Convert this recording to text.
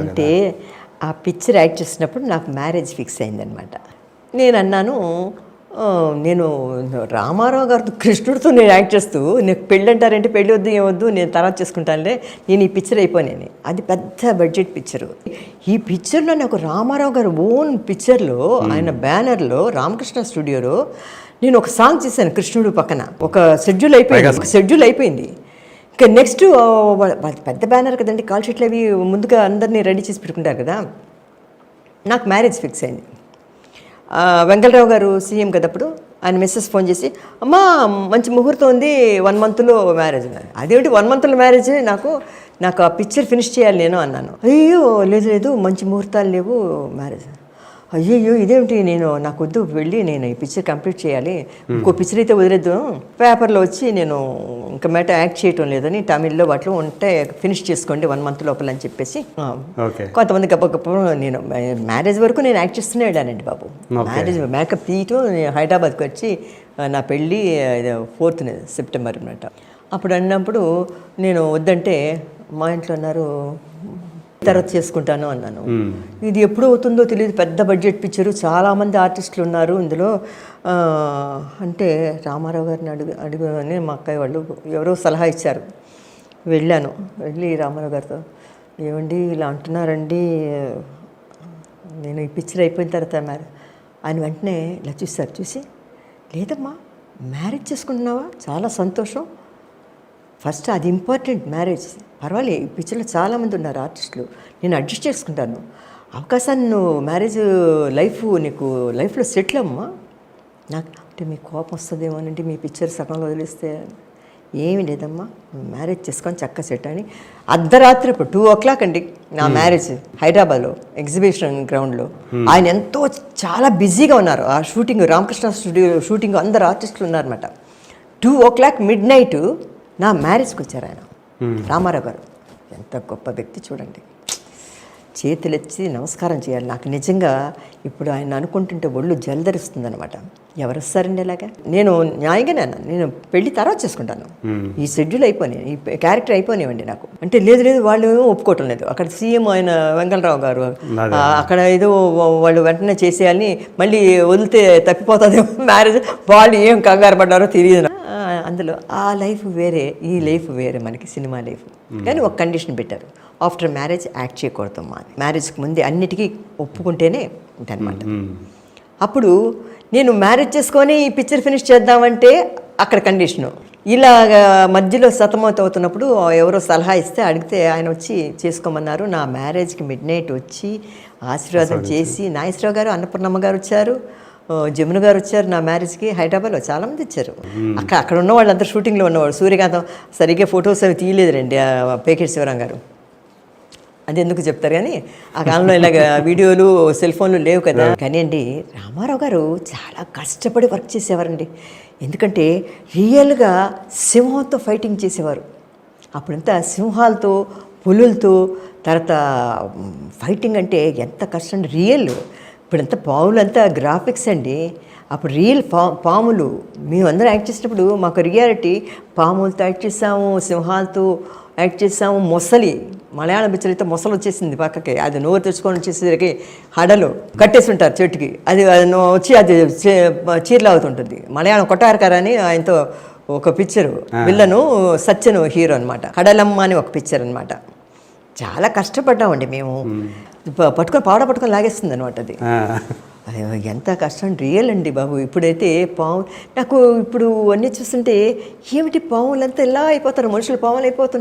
అంటే ఆ picture act చేసినప్పుడు నాకు మ్యారేజ్ ఫిక్స్ అయిందనమాట నేను అన్నాను "ఆ, నేను రామారావు గారితో కృష్ణుడితో నేను యాక్ట్ చేస్తూ నీకు పెళ్ళి అంటారంటే పెళ్ళి వద్దు ఏమొద్దు నేను తర్వాత చేసుకుంటానులే నేను ఈ పిక్చర్ అయిపోయాను అది పెద్ద బడ్జెట్ పిక్చరు ఈ పిక్చర్లో నాకు రామారావు గారు ఓన్ పిక్చర్లో ఆయన బ్యానర్లో రామకృష్ణ స్టూడియోలో నేను ఒక సాంగ్ చేశాను కృష్ణుడు పక్కన. ఒక షెడ్యూల్ అయిపోయింది. ఒక షెడ్యూల్ అయిపోయింది. నెక్స్ట్ పెద్ద బ్యానర్ కదండి కాల్ షీట్లు అవి ముందుగా అందరినీ రెడీ చేసి పెట్టుకుంటారు కదా. నాకు మ్యారేజ్ ఫిక్స్ అయింది. వెంకటరావు గారు సీఎం కదా అప్పుడు ఆయన మిస్సెస్ ఫోన్ చేసి అమ్మా మంచి ముహూర్తం ఉంది వన్ మంత్లో మ్యారేజ్ అన్నారు. అదేమిటి వన్ మంత్లో మ్యారేజ్ నాకు నాకు ఆ పిక్చర్ ఫినిష్ చేయాలి నేను అన్నాను. అయ్యో లేదు లేదు మంచి ముహూర్తాలు లేవు మ్యారేజ్ అయ్యయ్యో ఇదేమిటి నేను? నాకు వద్దు వెళ్ళి నేను ఈ పిక్చర్ కంప్లీట్ చేయాలి. ఇంకో పిక్చర్ అయితే వదిలేద్దు. పేపర్లో వచ్చి నేను ఇంకా మేట యాక్ట్ చేయటం లేదని తమిళ్ళో వాటిలో ఉంటే ఫినిష్ చేసుకోండి వన్ మంత్ లోపల అని చెప్పేసి. కొంతమంది గప్ప గప్ప నేను మ్యారేజ్ వరకు నేను యాక్ట్ చేస్తూనే వెళ్ళానండి బాబు. మ్యారేజ్ మేకప్ తీయటం నేను హైదరాబాద్కి వచ్చి నా పెళ్ళి ఫోర్త్ సెప్టెంబర్ అనమాట అప్పుడు అన్నప్పుడు నేను వద్దంటే మా ఇంట్లో అన్నారు తర్వాత చేసుకుంటాను అన్నాను. ఇది ఎప్పుడు అవుతుందో తెలియదు పెద్ద బడ్జెట్ పిక్చరు చాలామంది ఆర్టిస్టులు ఉన్నారు ఇందులో. అంటే రామారావు గారిని అడుగు అడుగు అని మా అక్కయ్య వాళ్ళు ఎవరో సలహా ఇచ్చారు. వెళ్ళాను. వెళ్ళి రామారావు గారితో ఏమండి ఇలా అంటున్నారండి నేను ఈ పిక్చర్ అయిపోయిన తర్వాత మ్యారేజ్ ఆయన వెంటనే ఇలా చూస్తారు చూసి లేదమ్మా మ్యారేజ్ చేసుకుంటున్నావా? చాలా సంతోషం. ఫస్ట్ అది ఇంపార్టెంట్ మ్యారేజ్. పర్వాలేదు ఈ పిక్చర్లో చాలామంది ఉన్నారు ఆర్టిస్టులు. నేను అడ్జస్ట్ చేసుకుంటాను. అవకాశాన్ని నువ్వు మ్యారేజ్ లైఫ్ నీకు లైఫ్లో సెటిల్ అమ్మా నాకు అంటే మీ కోపం వస్తుందేమోనండి మీ పిక్చర్ సగంలో వదిలేస్తే ఏమీ లేదమ్మా. మ్యారేజ్ చేసుకొని చక్క సెట్ అని. అర్ధరాత్రి ఇప్పుడు టూ ఓ క్లాక్ అండి నా మ్యారేజ్ హైదరాబాద్లో ఎగ్జిబిషన్ గ్రౌండ్లో. ఆయన ఎంతో చాలా బిజీగా ఉన్నారు. ఆ షూటింగ్ రామకృష్ణ స్టూడియో షూటింగ్ అందరు ఆర్టిస్టులు ఉన్నారన్నమాట. Two o'clock midnight నా మ్యారేజ్కి వచ్చారు ఆయన. రామారావు గారు. ఎంత గొప్ప వ్యక్తి చూడండి. చేతులెత్తి నమస్కారం చేయాలి. నాకు నిజంగా ఇప్పుడు ఆయన అనుకుంటుంటే ఒళ్ళు జలధరిస్తుంది అనమాట ఎవరు వస్తారండి ఇలాగా? నేను న్యాయంగానే నేను పెళ్ళి తర్వాత చేసుకుంటాను. ఈ షెడ్యూల్ అయిపోయి ఈ క్యారెక్టర్ అయిపోయినాయండి నాకు. అంటే లేదు లేదు వాళ్ళు ఏమో ఒప్పుకోవటం లేదు. అక్కడ సీఎం ఆయన వెంకటరావు గారు అక్కడ ఏదో వాళ్ళు వెంటనే చేసేయాలని మళ్ళీ వదిలితే తప్పిపోతుందేమో. మ్యారేజ్ వాళ్ళు ఏం కంగారు పడ్డారో తెలియదు అందులో ఆ లైఫ్ వేరే ఈ లైఫ్ వేరే మనకి సినిమా లైఫ్. కానీ ఒక కండిషన్ పెట్టారు. ఆఫ్టర్ మ్యారేజ్ యాక్ట్ చేయకూడదు మా మ్యారేజ్కి ముందే అన్నిటికీ ఒప్పుకుంటేనే అనమాట అప్పుడు నేను మ్యారేజ్ చేసుకొని ఈ పిక్చర్ ఫినిష్ చేద్దామంటే అక్కడ కండిషను. ఇలాగ మధ్యలో సతమత అవుతున్నప్పుడు ఎవరో సలహా ఇస్తే అడిగితే ఆయన వచ్చి చేసుకోమన్నారు నా మ్యారేజ్కి మిడ్ నైట్ వచ్చి ఆశీర్వాదం చేసి నాగేశ్వరరావు గారు అన్నపూర్ణమ్మ గారు వచ్చారు. జమున గారు వచ్చారు నా మ్యారేజ్కి హైదరాబాద్లో చాలా మంది వచ్చారు అక్కడ అక్కడ ఉన్న వాళ్ళందరూ షూటింగ్లో ఉన్నవాడు సూర్యకాంతం సరిగ్గా ఫొటోస్ అవి తీయలేదురండి ఆ పేకెట్ శివరాం గారు. అది ఎందుకు చెప్తారు కానీ ఆ కాలంలో ఇలాగ వీడియోలు సెల్ ఫోన్లు లేవు కదా. కానీ అండి రామారావు గారు చాలా కష్టపడి వర్క్ చేసేవారండి. ఎందుకంటే రియల్గా సింహంతో ఫైటింగ్ చేసేవారు. అప్పుడంతా సింహాలతో పులులతో తర్వాత ఫైటింగ్ అంటే ఎంత కష్టం రియల్. ఇప్పుడంతా పాములంతా గ్రాఫిక్స్ అండి. అప్పుడు రియల్ పా పాములు. మేమందరం యాక్ట్ చేసినప్పుడు మాకు రియాలిటీ పాములతో యాక్ట్ చేసాము సింహాలతో యాక్ట్ చేసాము మొసలి. మలయాళం పిక్చర్ అయితే మొసలు వచ్చేసింది పక్కకి. అది నోరు తెచ్చుకొని వచ్చేసరికి హడలు కట్టేసి ఉంటారు చెట్టుకి. అది వచ్చి అది చీ- చీరలు అవుతుంటుంది. మలయాళం కొట్టారకార అని ఆయనతో ఒక పిక్చరు విల్లను సత్యను హీరో అనమాట హడలమ్మ అని ఒక పిక్చర్ అనమాట చాలా కష్టపడ్డామండి మేము. పట్టుకొని పాడ పట్టుకొని లాగేస్తుంది అనమాట అది. ఎంత కష్టం రియల్ అండి బాబు. ఇప్పుడైతే పాము నాకు ఇప్పుడు అన్నీ చూస్తుంటే ఏమిటి పాములంతా ఎలా అయిపోతారు మనుషులు పాములు అయిపోతుంటారు.